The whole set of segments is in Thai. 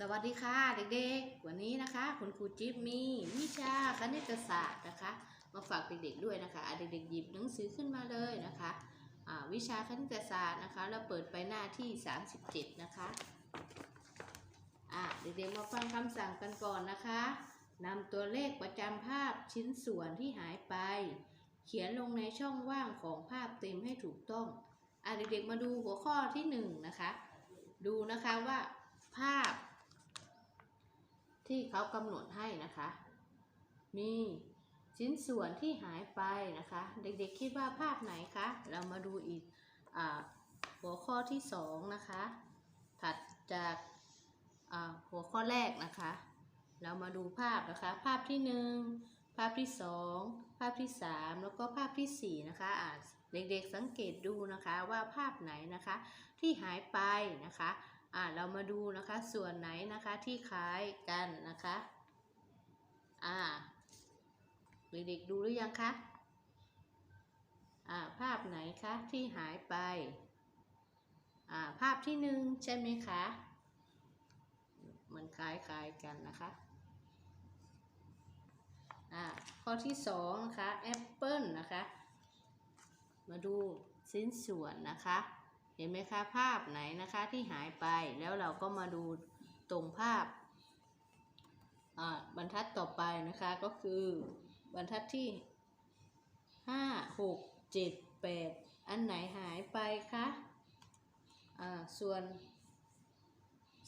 สวัสดีค่ะเด็กๆ วันนี้นะคะ คุณครูจิ๊บมีวิชาคณิตศาสตร์นะคะ มาฝากเด็กๆด้วยนะคะเด็กๆหยิบหนังสือขึ้นมาเลยนะคะวิชาคณิตศาสตร์นะคะ เราเปิดไปหน้าที่ 37 นะคะะเด็กๆมาฟังคำสั่งกันก่อนนะคะนำตัวเลขประจำภาพชิ้นส่วนที่หายไป เขียนลงในช่องว่างของภาพเต็มให้ถูกต้องอะเด็กๆมาดูหัวข้อที่หนึ่งนะคะ ดูนะคะว่าภาพ ที่เขากำหนดให้นะคะ มีชิ้นส่วนที่หายไปนะคะ เด็กๆคิดว่าภาพไหนคะ เรามาดูอีกอหัวข้อที่สองนะคะ ถัดจากาหัวข้อแรกนะคะ เรามาดูภาพนะคะ ภาพที่หนึ่งภาพที่สองภาพที่สามแล้วก็ภาพที่สี่นะคะอ่าเด็กๆสังเกตดูนะคะว่าภาพไหนนะคะที่หายไปนะคะ เรามาดูนะคะส่วนไหนนะคะที่คล้ายกันนะคะ อ่าเด็กๆดูหรือยังคะ อ่า ภาพไหนคะที่หายไป อ่า ภาพที่หนึ่งใช่ไหมคะ มันคล้ายๆกันนะคะ อ่า ข้อที่สองนะคะแอปเปิลนะคะ มาดูชิ้นส่วนนะคะ เห็นไหมคะภาพไหนนะคะที่หายไปแล้วเราก็มาดูตรงภาพบรรทัดต่อไปนะคะก็คือบรรทัดที่ห้าหกเจ็ดแปดอันไหนหายไปคะอ่าส่วน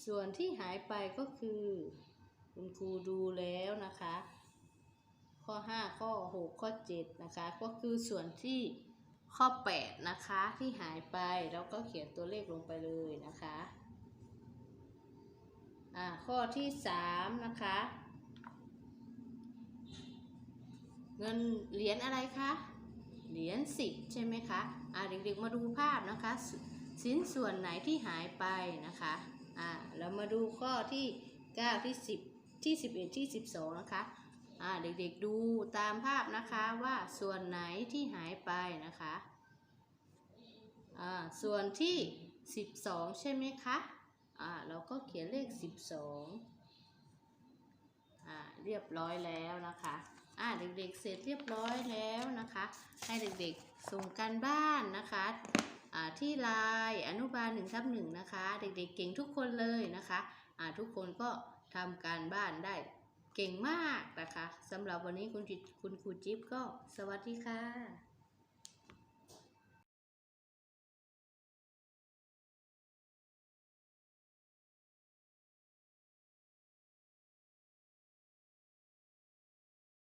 ส่วนที่หายไปก็คือ คุณครูดูแล้วนะคะ ข้อ 5 ข้อ 6 ข้อ 7 นะคะ ก็คือส่วนที่ ข้อ 8 นะคะที่หายไปแล้วก็เขียนตัวเลขลงไปเลยนะคะอ่าข้อที่ 3 นะคะ เงินเหรียญอะไรคะเหรียญ10 ใช่ไหมคะอ่าเด็กๆมาดูภาพนะคะสชิ้นส่วนไหนที่หายไปนะคะอ่าเรามาดูข้อที่ 9 ที่ 10 ที่ 11 ที่ 12 นะคะ เด็กๆดูตามภาพนะคะว่าส่วนไหนที่หายไปนะคะส่วนที่ 12 ใช่ไหมคะอ่าเราก็เขียนเลข 12อ่าเรียบร้อยแล้วนะคะอ่าเด็กๆเสร็จเรียบร้อยแล้วนะคะ ให้เด็กๆส่งการบ้านนะคะอ่าที่ลน์อนุบาล1ทับ1นะคะ เด็กๆเก่งทุกคนเลยนะคะอ่าทุกคนก็ทำการบ้านได้ เก่งมากนะคะสำหรับวันนี้คุณจิคุณครูจิ๊บก็สวัสดีค่ะ